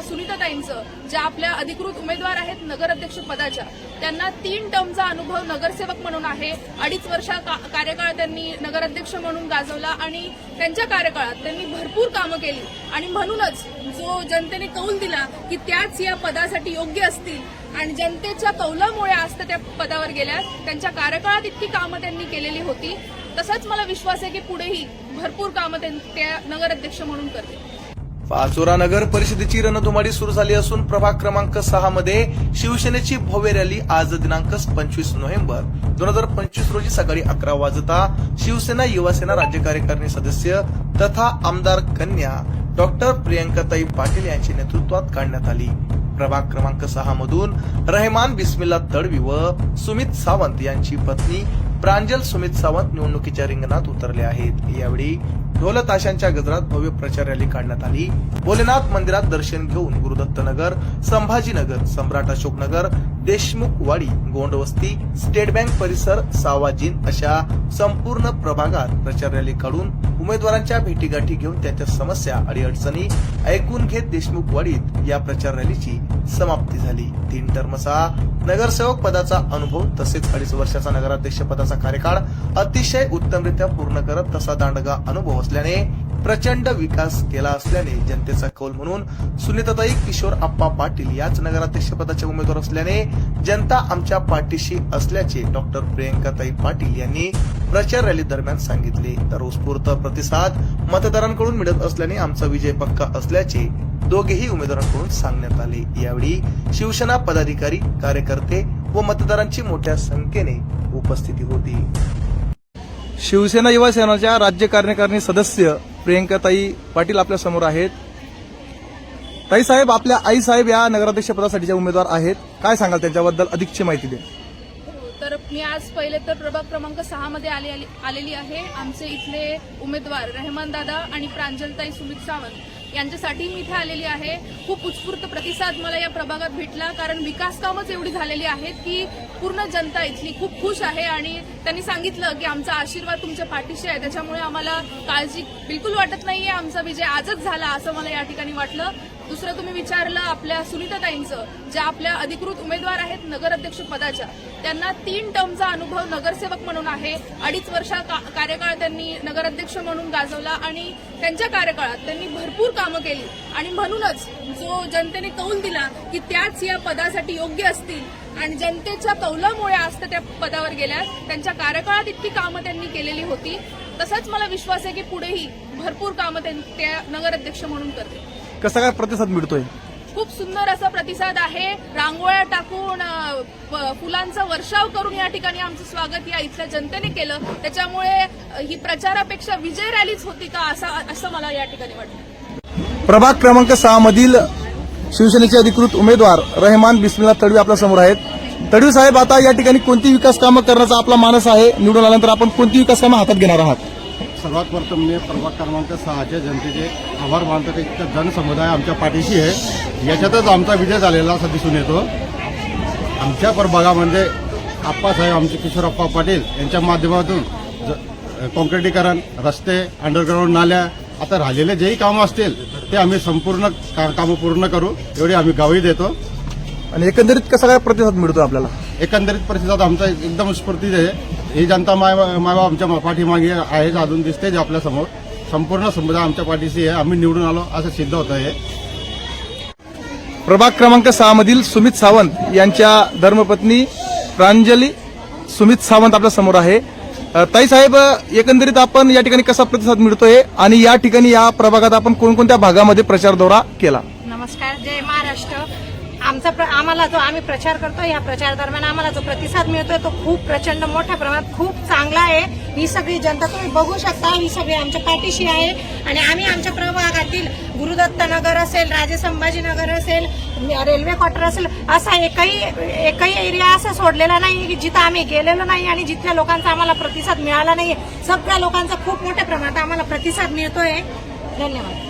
आपल्या सुनीताताईंचं ज्या आपल्या अधिकृत उमेदवार आहेत नगराध्यक्ष पदाच्या त्यांना तीन टर्मचा अनुभव नगरसेवक म्हणून आहे. अडीच वर्षा का- कार्यकाळ त्यांनी नगराध्यक्ष म्हणून गाजवला आणि त्यांच्या कार्यकाळात त्यांनी भरपूर कामं केली. आणि म्हणूनच जो जनतेने कौल दिला की त्याच या पदासाठी योग्य असतील आणि जनतेच्या कौलामुळे आज त्या पदावर गेल्या त्यांच्या कार्यकाळात इतकी कामं त्यांनी केलेली होती. तसाच मला विश्वास आहे की पुढेही भरपूर कामं त्यां- त्या नगराध्यक्ष म्हणून करतील. पाचोरा नगर परिषदेची रणधुमाडी सुरू झाली असून प्रभाग क्रमांक सहा मध्ये शिवसेनेची भव्य रॅली आज दिनांक पंचवीस नोव्हेंबर. दोन हजार पंचवीस रोजी सकाळी अकरा वाजता शिवसेना युवासेना राज्य कार्यकारिणी सदस्य तथा आमदार कन्या डॉक्टर प्रियंकाताई पाटील यांच्या नेतृत्वात काढण्यात आली. प्रभाग क्रमांक सहा मधून रहमान बिस्मिल्ला तडवी व सुमित सावंत यांची पत्नी प्रांजल सुमित सावंत निवडणुकीच्या रिंगणात उतरले आहेत. यावेळी ढोल ताशांच्या गजरात भव्य प्रचार रॅली काढण्यात आली. भोलेनाथ मंदिरात दर्शन घेऊन गुरुदत्तनगर संभाजीनगर सम्राट अशोकनगर देशमुख वाडी गोंडवस्ती स्टेट बँक परिसर सावाजीन अशा संपूर्ण प्रभागात प्रचार रॅली काढून उमेदवारांच्या भेटीगाठी घेऊन त्यांच्या समस्या आणि अडचणी ऐकून घेत देशमुख वाडीत या प्रचार रॅलीची समाप्ती झाली. तीन टर्मचा नगरसेवक पदाचा अनुभव तसेच अडीच वर्षाचा नगराध्यक्ष पदाचा कार्यकाळ अतिशय उत्तमरित्या पूर्ण करत तसा दांडगा अनुभव असल्याने प्रचंड विकास केला असल्याने जनतेचा कौल म्हणून सुनीताताई किशोर आप्पा पाटील याच नगराध्यक्ष पदाचे उमेदवार असल्याने जनता आमच्या पाठीशी असल्याचे डॉक्टर प्रियंकाताई पाटील यांनी प्रचार रॅली दरम्यान सांगितले. तर उत्स्फूर्त प्रतिसाद मतदारांकडून मिळत असल्याने आमचा विजय पक्का असल्याचे दोघेही उमेदवारांकडून सांगण्यात आले. यावेळी शिवसेना पदाधिकारी कार्यकर्ते व मतदारांची मोठ्या संख्येने उपस्थिती होती. शिवसेना युवा सेनाच्या राज्य कार्यकारिणी सदस्य प्रियंकाताई पाटील आपल्यासमोर आहेत. ताई साहेब आपल्या आई साहेब या नगराध्यक्ष पदासाठीच्या उमेदवार आहेत. काय सांगाल त्यांच्याबद्दल? अधिकची माहिती द्या. हो, तर मी आज पहिले तर प्रभाग क्रमांक सहा मध्ये आलेली आहे. आमचे इथले उमेदवार रहमान दादा आणि प्रांजलताई सुमित सावंत. यांच्यासाठी मी इथे आलेली आहे. खूप उत्स्फूर्त प्रतिसाद मला या प्रभागात भेटला कारण विकास कामच एवढी झालेली आहेत की पूर्ण जनता इथली खूप खुश आहे आणि त्यांनी सांगितलं की आमचा आशीर्वाद तुमच्या पाठीशी आहे. त्याच्यामुळे आम्हाला काळजी बिलकुल वाटत नाहीये. आमचा विजय आजच झाला असं मला या ठिकाणी वाटलं. दुसरं तुम्ही विचारलं आपल्या सुनीताताईंचं ज्या आपल्या अधिकृत उमेदवार आहेत नगराध्यक्ष पदाच्या त्यांना तीन टर्मचा अनुभव नगरसेवक म्हणून आहे. अडीच वर्षा का- कार्यकाळ त्यांनी नगराध्यक्ष म्हणून गाजवला आणि त्यांच्या कार्यकाळात त्यांनी भरपूर कामं केली. आणि म्हणूनच जो जनतेने कौल दिला की त्याच या पदासाठी योग्य असतील आणि जनतेच्या कौलामुळे आज त्या पदावर गेल्या त्यांच्या कार्यकाळात इतकी कामं त्यांनी केलेली होती. तसाच मला विश्वास आहे की पुढेही भरपूर कामं त्यां- त्या नगराध्यक्ष म्हणून करतील. कसा काय प्रतिसाद मिळतोय? खूप सुंदर असा प्रतिसाद आहे. रांगोळ्या टाकून फुलांचा वर्षाव करून या ठिकाणी आमचं स्वागत या इथल्या जनतेने केलं. त्याच्यामुळे ही प्रचारापेक्षा विजय रॅलीच होती का असं असं मला या ठिकाणी वाटतं प्रभाग क्रमांक सहा मधील शिवसेनेचे अधिकृत उमेदवार रहमान बिस्मिल्ला तडवी आपल्यासमोर आहेत. तडवी साहेब आता या ठिकाणी कोणती विकास कामं करण्याचा आपला मानस आहे? निवडून आल्यानंतर आपण कोणती विकास कामं हातात घेणार आहात? सर्वात प्रथम मी प्रभाग क्रमांक सहाच्या जनतेचे आभार मानतो की इतका जनसमुदाय आमच्या पाठीशी आहे. याच्यातच आमचा विजय झालेला असा दिसून येतो. आमच्या प्रभागामध्ये आप्पासाहेब आमचे किशोरप्पा पाटील यांच्या माध्यमातून ज- काँक्रिटीकरण रस्ते अंडरग्राऊंड नाल्या आता राहिलेले जेही कामं असतील ते आम्ही संपूर्ण का- कामं पूर्ण करू एवढी आम्ही गावी देतो. आणि एकंदरीत कसा काय प्रतिसाद मिळतो आपल्याला? एकंदरीत प्रतिसाद आमचा एकदम स्फूर्तीच आहे. ही जनता माय मायबाप आमच्या पाठीमागे आहेच अजून दिसतेच आपल्यासमोर. संपूर्ण समुदाय आमच्या पाठीशी आहे. आम्ही निवडून आलो असं सिद्ध होत आहे प्रभाग क्रमांक सहा मधील सुमित सावंत यांच्या धर्मपत्नी प्रांजली सुमित सावंत आपल्यासमोर आहे. ताई साहेब एकंदरीत आपण या ठिकाणी कसा प्रतिसाद मिळतोय? आणि या ठिकाणी या प्रभागात आपण कोणकोणत्या भागामध्ये प्रचार दौरा केला? नमस्कार जय महाराष्ट्र. आमचा प्र आम्हाला जो आम्ही प्रचार करतो या प्रचार दरम्यान आम्हाला जो प्रतिसाद मिळतोय तो खूप प्रचंड मोठ्या प्रमाणात खूप चांगला आहे. ही सगळी जनता तुम्ही बघू शकता ही सगळी आमच्या पाठीशी आहे. आणि आम्ही आमच्या प्रभागातील गुरुदत्त नगर असेल राजे संभाजीनगर असेल रेल्वे क्वार्टर असेल असा एकही एकही एरिया असा सोडलेला नाही की जिथं आम्ही गेलेलो नाही आणि जिथल्या लोकांचा आम्हाला प्रतिसाद मिळाला नाही सगळ्या लोकांचा खूप मोठ्या प्रमाणात आम्हाला प्रतिसाद मिळतोय. धन्यवाद.